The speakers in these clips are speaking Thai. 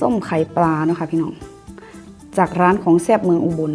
ส้มไข่ปลาเนาะค่ะพี่น้อง จากร้านของแซบเมืองอุบล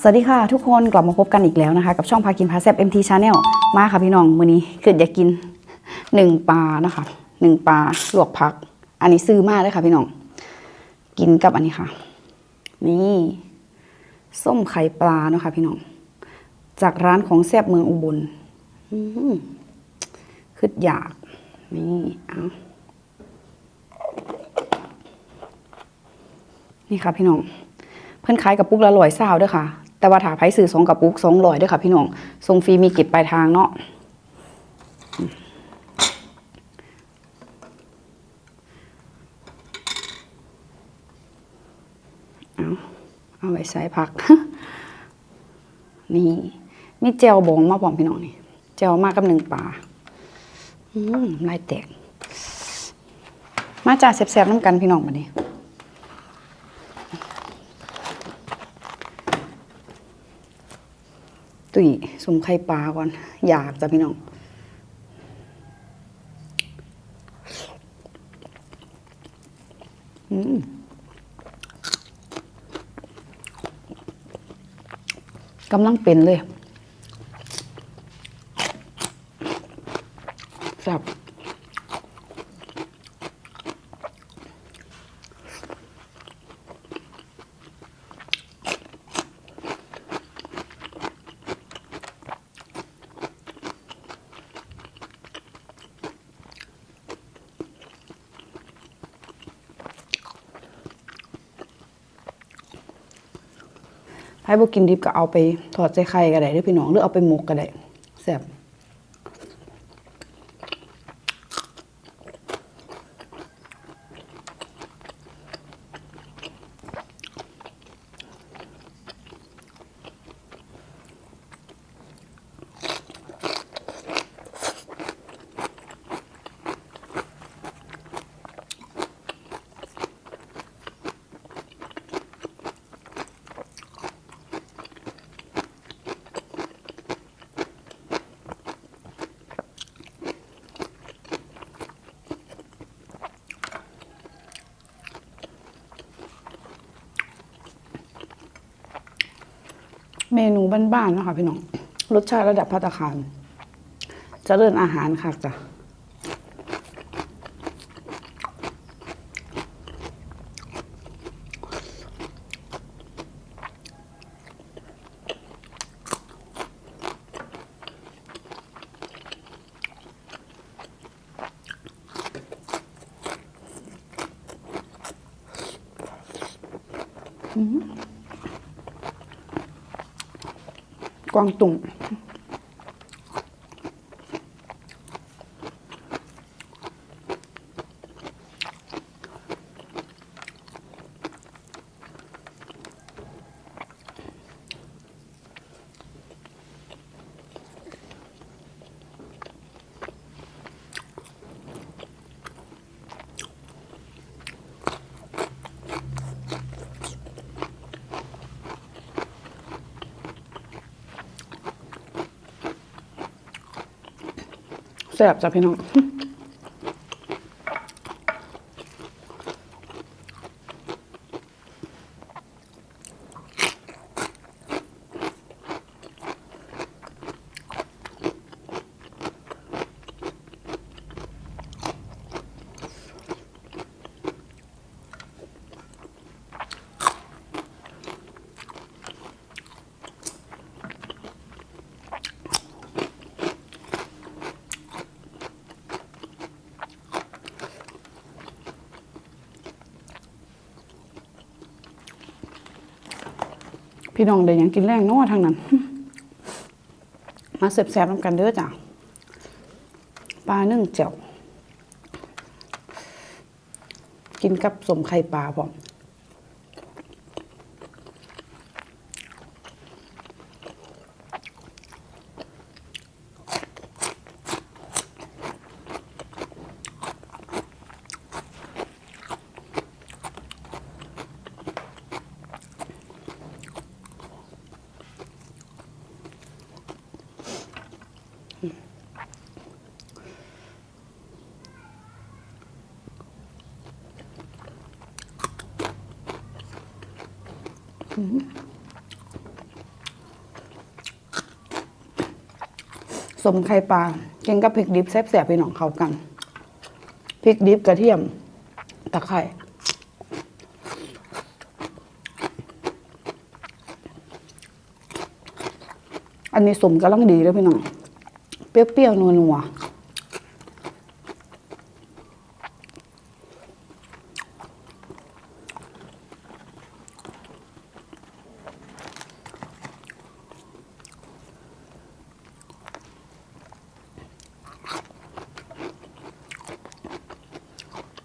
สวัสดีค่ะทุกคนกลับมาพบกันอีกแล้วนะคะ กับช่องพากินพาแซบ MT Channel มาค่ะพี่น้องมื้อนี้คืออยากกินหนึ่งปลานะคะหนึ่งปลาลวกผัก อันนี้ซื้อมากเลยค่ะพี่น้อง กินกับอันนี้ค่ะ นี่ ส้มไข่ปลาเนาะค่ะพี่น้อง จากร้านของแซบเมืองอุบลคืออยาก นี่เอานี่ค่ะพี่น้อง เพิ่อนขายกับปุ๊กละร้อยเศร้าด้วยค่ะ แต่ว่าถ้าไผซื้อสองกับปุ๊กสองร้อยด้วยค่ะพี่น้องส่งฟรีมีเก็บปลายทางเนาะเอา เอาไว้ใส่ผัก นี่ มีเจลบองมาพร้อมพี่น้องนี่เจลมากับหนึ่งปลาอืมลายแตก มาจ่าแซ่บๆน้ำกันพี่น้องบัดนี้ตุ๋ยสุ่มไข่ปลาก่อน อยากจ้ะพี่น้องอืม กำลังเป็นเลยแซ่บ ให้บ่กินดิบก็เอาไปทอดใส่ไข่ก็ได้เด้อพี่น้องหรือเอาไปหมกก็ได้แซ่บ เมนูบ้านๆนะคะพี่น้อง รสชาติระดับพัตคารเจะเริ่นอาหารค่ะจ้ะกวาง แซ่บจ้ะพี่น้อง พี่น้องได้ยังกินแรงเน้อทางนั้น มาแสบน้ำกันเด้อจ้ะปลานึ่งเจ่วกินกับสมไข่ปลาพร้อม สมไข่ปลาเกินกับพริกดิบแซ่บๆไปหนองเขากันพริกดิบกระเทียมตะไคร่อันนี้สมกำลังดีเลยพี่น้อง เปรี้ยวๆนัวๆ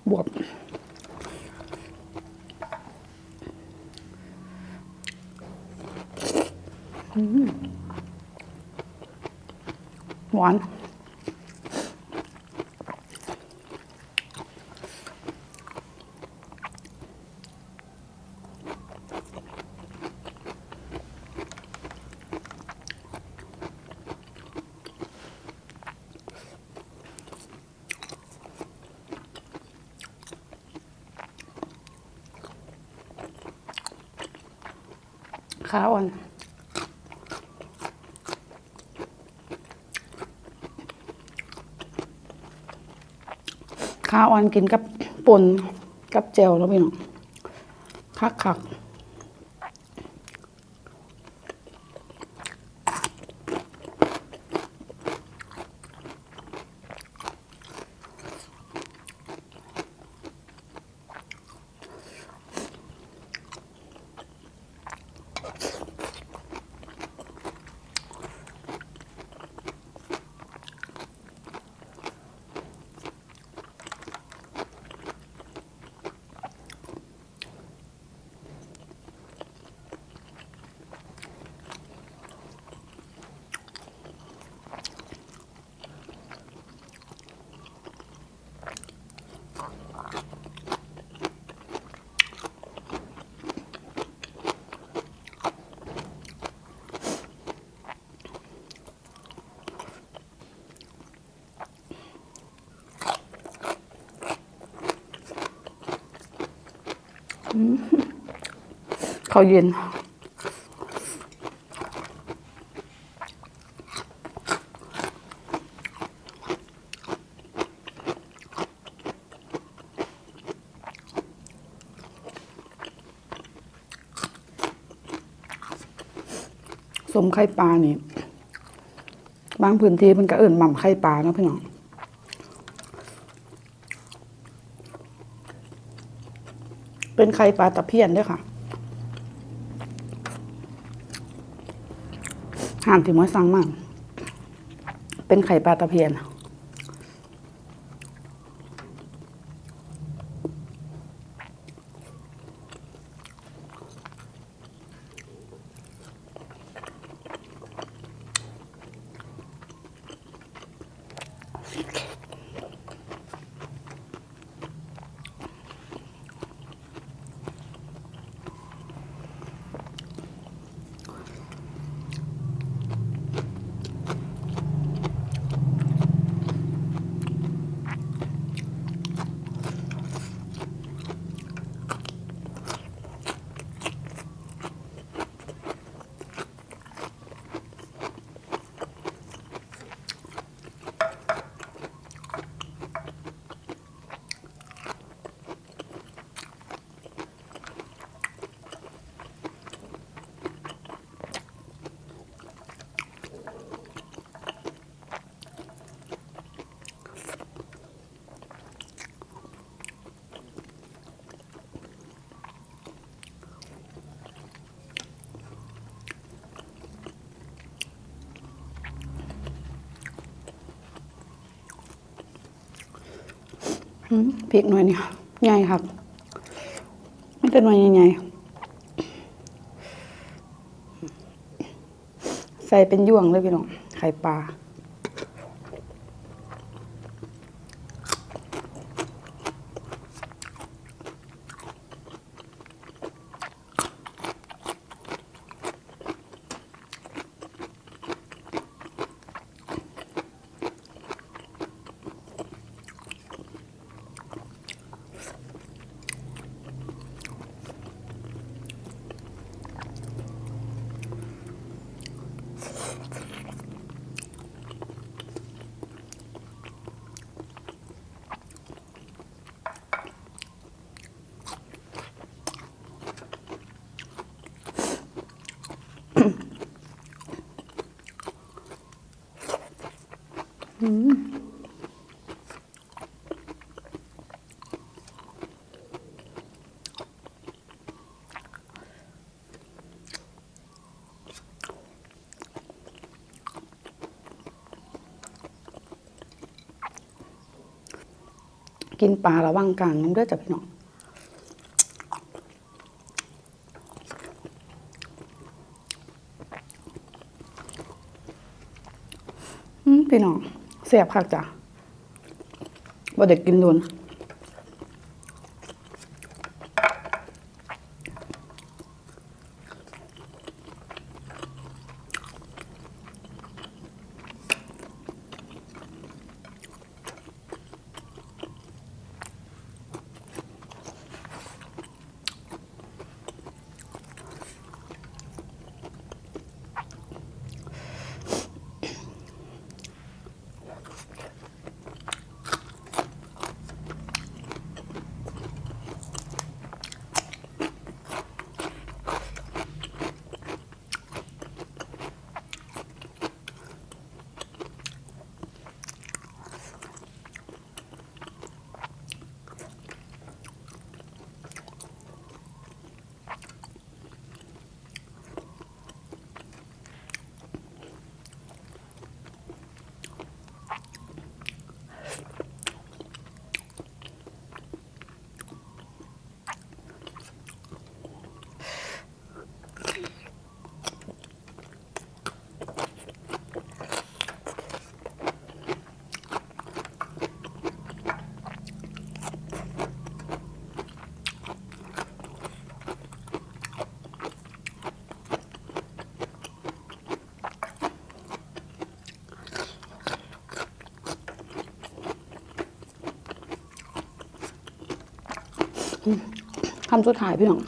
บวบอืม หวานข้าวอ่อน ข้าวอ่อนกินกับป่นกับเจลแล้วพี่น้องคักคัก เขาเย็น สมไข่ปลานี่ บางพื้นที่มันก็เอิ่นหม่ำไข่ปลาเนาะพี่น้อง เป็นไข่ปลาตะเพียนด้วยค่ะห่านที่มอสั่งมากเป็นไข่ปลาตะเพียน พริกหน่วยนี่ใหญ่ครับไม่เป็นหน่วยใหญ่ใส่เป็นยวงเลยพี่น้องไข่ปลา กินปลาระว่างกลางน้ำเด้อจ้ะพี่น้องพี่น้อง เสียบคักจ้ะบ่เด็กกินโดน คำสุดท้ายพี่น้อง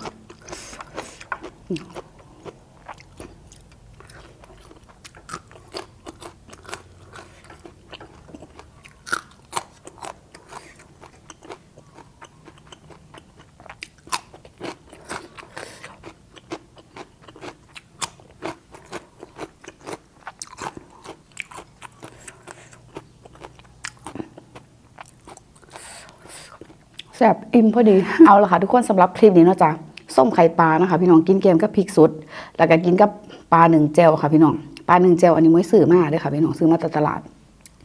แซ่บอิ่มพอดี เอาละค่ะทุกคนสำหรับคลิปนี้นะจ๊ะส้มไข่ปลานะคะ พี่น้องกินเกมกับพริกสุด แล้วก็กินกับปลาหนึ่งเจลค่ะพี่น้องปลาหนึ่งเจลอันนี้ม้ยซื้อมาเลยค่ะพี่น้องซื้อมาจากตลาด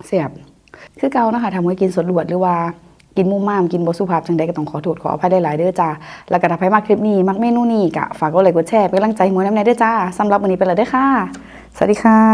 แซ่บคือเก่านะคะทำไว้กินสดลวดหรือว่ากินมุมมามกินบสุภาพจังใดก็ต้องขอโทษขออภัยได้หลายเด้อจ้าแล้วก็ถ้าใครมากคลิปนี้มักเมนูนี้กะฝากกดไลค์กดแชร์เป็นกำลังใจให้หมวยน้ำในเด้อจ้าสำหรับวันนี้ไปและเด้อค่ะ สวัสดีค่ะ